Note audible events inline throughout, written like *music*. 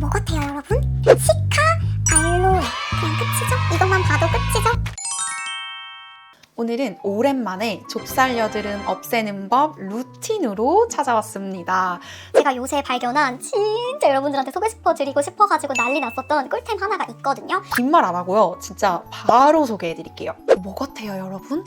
뭐 같아요 여러분? 시카 알로에 그냥 끝이죠? 이것만 봐도 끝이죠? 오늘은 오랜만에 좁쌀 여드름 없애는 법 루틴으로 찾아왔습니다. 제가 요새 발견한 진짜 여러분들한테 소개시켜드리고 싶어가지고 난리 났었던 꿀템 하나가 있거든요 긴 말 안 하고요. 진짜 바로 소개해 드릴게요. 뭐 같아요, 여러분?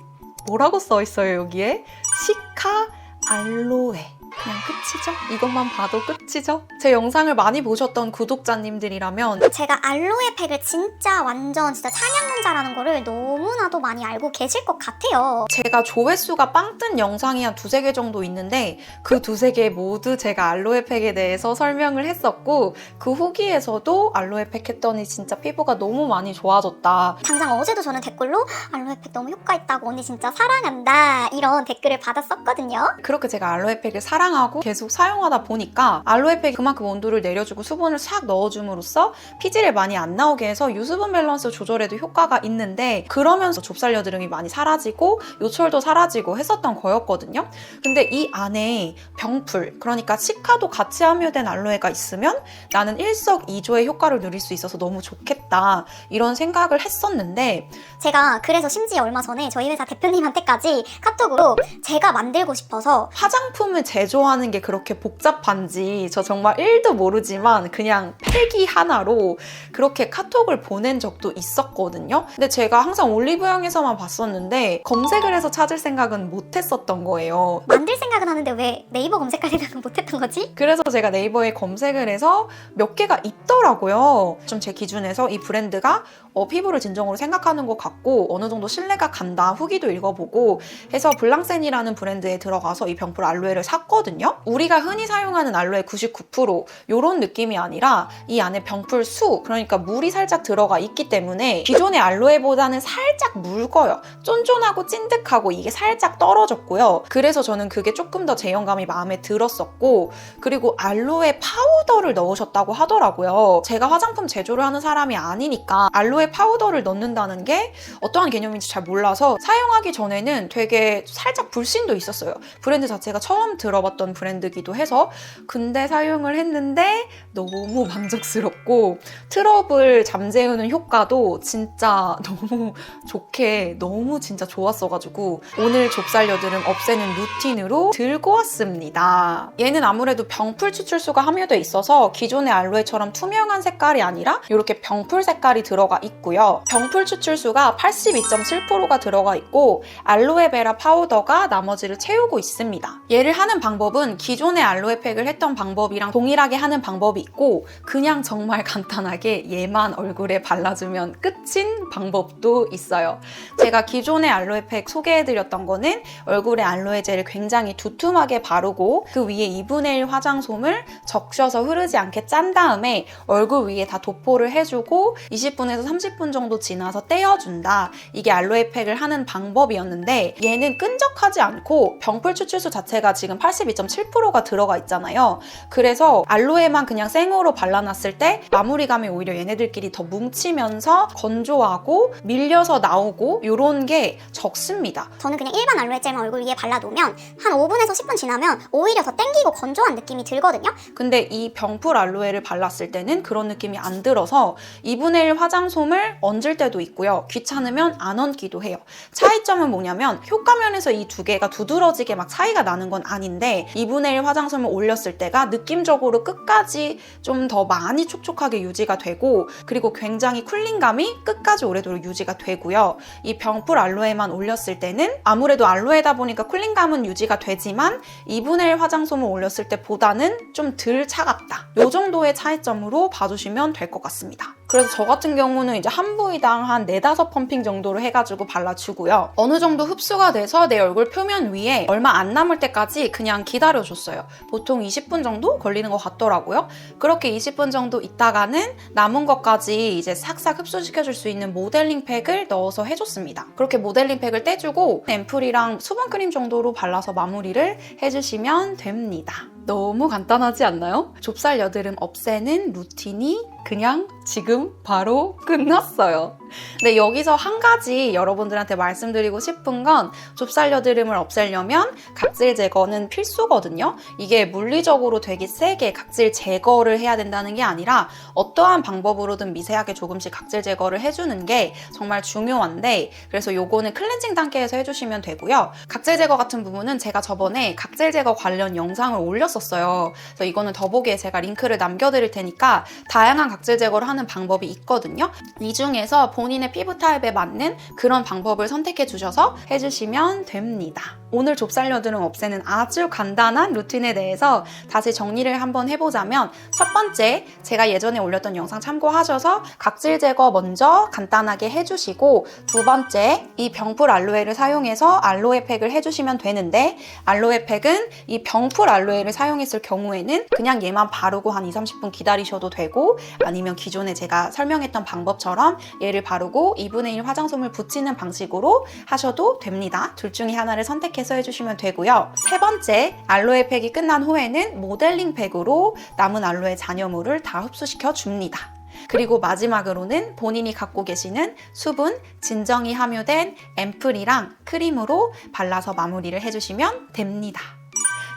뭐라고 써 있어요, 여기에? 시카 알로에. 그냥 끝이죠? 이것만 봐도 끝이죠? 제 영상을 많이 보셨던 구독자님들이라면 제가 알로에 팩을 진짜 완전 진짜 찬양론자라는 거를 너무나도 많이 알고 계실 것 같아요 제가 조회수가 빵 뜬 영상이 한 두세 개 정도 있는데 그 두세 개 모두 제가 알로에 팩에 대해서 설명을 했었고 그 후기에서도 알로에 팩 했더니 진짜 피부가 너무 많이 좋아졌다. 당장 어제도 저는 댓글로 알로에 팩 너무 효과 있다고 언니 진짜 사랑한다 이런 댓글을 받았었거든요 그렇게 제가 알로에 팩을 사랑 하고 계속 사용하다 보니까 알로에 팩이 그만큼 온도를 내려주고 수분을 싹 넣어줌으로써 피지를 많이 안 나오게 해서 유수분 밸런스 조절에도 효과가 있는데 그러면서 좁쌀 여드름이 많이 사라지고 요철도 사라지고 했었던 거였거든요. 근데 이 안에 병풀 그러니까 시카도 같이 함유된 알로에가 있으면 나는 일석이조의 효과를 누릴 수 있어서 너무 좋겠다 이런 생각을 했었는데 제가 그래서 심지어 얼마 전에 저희 회사 대표님한테까지 카톡으로 제가 만들고 싶어서 화장품을 제조하는 게 그렇게 복잡한지 저 정말 1도 모르지만 그냥 팩이 하나로 그렇게 카톡을 보낸 적도 있었거든요. 근데 제가 항상 올리브영에서만 봤었는데 검색을 해서 찾을 생각은 못 했었던 거예요. 만들 생각은 하는데 왜 네이버 검색할 생각은 못 했던 거지? 그래서 제가 네이버에 검색을 해서 몇 개가 있더라고요. 좀 제 기준에서 이 브랜드가 어, 피부를 진정으로 생각하는 것 같고 어느 정도 신뢰가 간다 후기도 읽어보고 해서 블랑센이라는 브랜드에 들어가서 이 병풀 알로에를 샀거든요. 우리가 흔히 사용하는 알로에 99% 이런 느낌이 아니라 이 안에 병풀 수 그러니까 물이 살짝 들어가 있기 때문에 기존의 알로에보다는 살짝 묽어요. 쫀쫀하고 찐득하고 이게 살짝 떨어졌고요. 그래서 저는 그게 조금 더 제형감이 마음에 들었었고 그리고 알로에 파우더를 넣으셨다고 하더라고요. 제가 화장품 제조를 하는 사람이 아니니까 알로에 파우더를 넣는다는 게 어떠한 개념인지 잘 몰라서 사용하기 전에는 되게 살짝 불신도 있었어요. 브랜드 자체가 처음 들어봤던 브랜드기도 해서 근데 사용을 했는데 너무 *laughs* 만족스럽고 트러블 잠재우는 효과도 진짜 *laughs* 너무 좋게 너무 진짜 좋았어가지고 오늘 좁쌀 여드름 없애는 루틴으로 들고 왔습니다. 얘는 아무래도 병풀 추출수가 함유돼 있어서 기존의 알로에처럼 투명한 색깔이 아니라 이렇게 병풀 색깔이 들어가 있고요. 병풀 추출수가 82.7%가 들어가 있고 알로에베라 파우더가 나머지를 채우고 있습니다. 얘를 하는 방법은 기존의 알로에 팩을 했던 방법이랑 동일하게 하는 방법이 있고 그냥 정말 *laughs* 간단하게 얘만 얼굴에 발라주면 끝인 방법도 있어요. 제가 기존의 알로에 팩 소개해드렸던 거는 얼굴에 알로에 젤을 굉장히 두툼하게 바르고 그 위에 2분의 1 화장솜을 적셔서 흐르지 않게 짠 다음에 얼굴 위에 다 도포를 해주고 20분에서 30분 정도 지나서 떼어준 다. 이게 알로에 팩을 하는 방법이었는데 얘는 끈적하지 않고 병풀 추출수 자체가 지금 82.7%가 들어가 있잖아요. 그래서 알로에만 그냥 생으로 발라놨을 때 마무리감이 오히려 얘네들끼리 더 뭉치면서 건조하고 밀려서 나오고 이런 게 적습니다. 저는 그냥 일반 알로에 젤만 얼굴 위에 발라놓으면 한 5분에서 10분 지나면 오히려 더 땡기고 건조한 느낌이 들거든요 근데 이 병풀 알로에를 발랐을 때는 그런 느낌이 안 들어서 2분의 1 화장솜을 얹을 때도 있고요. 귀 찮으면 안 얹기도 해요. 차이점은 뭐냐면 효과면에서 이 두 개가 두드러지게 막 차이가 나는 건 아닌데 2분의 1 화장솜을 올렸을 때가 느낌적으로 끝까지 좀 더 많이 촉촉하게 유지가 되고 그리고 굉장히 쿨링감이 끝까지 오래도록 유지가 되고요. 이 병풀 알로에만 올렸을 때는 아무래도 알로에다 보니까 쿨링감은 유지가 되지만 2분의 1 화장솜을 올렸을 때보다는 좀 덜 차갑다. 이 정도의 차이점으로 봐주시면 될 것 같습니다. 그래서 저 같은 경우는 이제 한 부위당 한 4, 5펌핑 정도로 해가지고 발라주고요. 어느 정도 흡수가 돼서 내 얼굴 표면 위에 얼마 안 남을 때까지 그냥 기다려줬어요. 보통 20분 정도 걸리는 것 같더라고요. 그렇게 20분 정도 있다가는 남은 것까지 이제 싹싹 흡수시켜줄 수 있는 모델링 팩을 넣어서 해줬습니다. 그렇게 모델링 팩을 떼주고 앰플이랑 수분크림 정도로 발라서 마무리를 해주시면 됩니다. 너무 간단하지 않나요? 좁쌀 여드름 없애는 루틴이 그냥 지금 바로 끝났어요. 근데 여기서 한 가지 여러분들한테 말씀드리고 싶은 건 좁쌀 여드름을 없애려면 각질 제거는 필수거든요. 이게 물리적으로 되게 세게 각질 제거를 해야 된다는 게 아니라 어떠한 방법으로든 미세하게 조금씩 각질 제거를 해주는 게 정말 중요한데 그래서 요거는 클렌징 단계에서 해주시면 되고요. 각질 제거 같은 부분은 제가 저번에 각질 제거 관련 영상을 올렸 었어요. 그래서 이거는 더보기에 제가 링크를 남겨드릴 테니까 다양한 각질 제거를 하는 방법이 있거든요. 이 중에서 본인의 피부 타입에 맞는 그런 방법을 선택해 주셔서 해주시면 됩니다. 오늘 좁쌀 여드름 없애는 아주 간단한 루틴에 대해서 다시 정리를 한번 해보자면 첫 번째 제가 예전에 올렸던 영상 참고하셔서 각질 제거 먼저 간단하게 해주시고 두 번째 이 병풀 알로에를 사용해서 알로에 팩을 해주시면 되는데 알로에 팩은 이 병풀 알로에를 사용했을 경우에는 그냥 얘만 바르고 한 2, 30분 기다리셔도 되고 아니면 기존에 제가 설명했던 방법처럼 얘를 바르고 2분의 1 화장솜을 붙이는 방식으로 하셔도 됩니다. 둘 중에 하나를 선택해서 해주시면 되고요. 세 번째, 알로에 팩이 끝난 후에는 모델링 팩으로 남은 알로에 잔여물을 다 흡수시켜 줍니다. 그리고 마지막으로는 본인이 갖고 계시는 수분, 진정이 함유된 앰플이랑 크림으로 발라서 마무리를 해주시면 됩니다.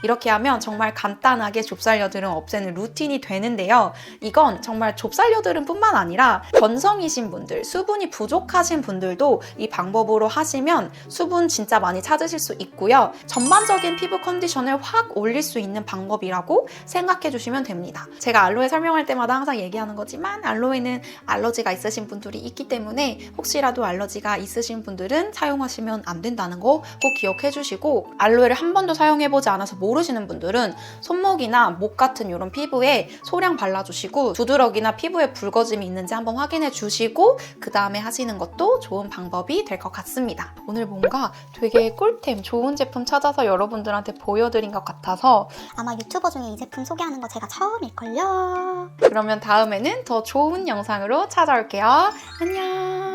이렇게 하면 정말 간단하게 좁쌀 여드름 없애는 루틴이 되는데요. 이건 정말 좁쌀 여드름뿐만 아니라 건성이신 분들, 수분이 부족하신 분들도 이 방법으로 하시면 수분 진짜 많이 찾으실 수 있고요. 전반적인 피부 컨디션을 확 올릴 수 있는 방법이라고 생각해 주시면 됩니다. 제가 알로에 설명할 때마다 항상 얘기하는 거지만 알로에는 알러지가 있으신 분들이 있기 때문에 혹시라도 알러지가 있으신 분들은 사용하시면 안 된다는 거 꼭 기억해 주시고 알로에를 한 번도 사용해 보지 않아서 모르시는 분들은 손목이나 목 같은 이런 피부에 소량 발라주시고 두드러기나 피부에 붉어짐이 있는지 한번 확인해 주시고 그 다음에 하시는 것도 좋은 방법이 될 것 같습니다. 오늘 뭔가 되게 꿀템 좋은 제품 찾아서 여러분들한테 보여드린 것 같아서 아마 유튜버 중에 이 제품 소개하는 거 제가 처음일걸요. 그러면 다음에는 더 좋은 영상으로 찾아올게요. 안녕!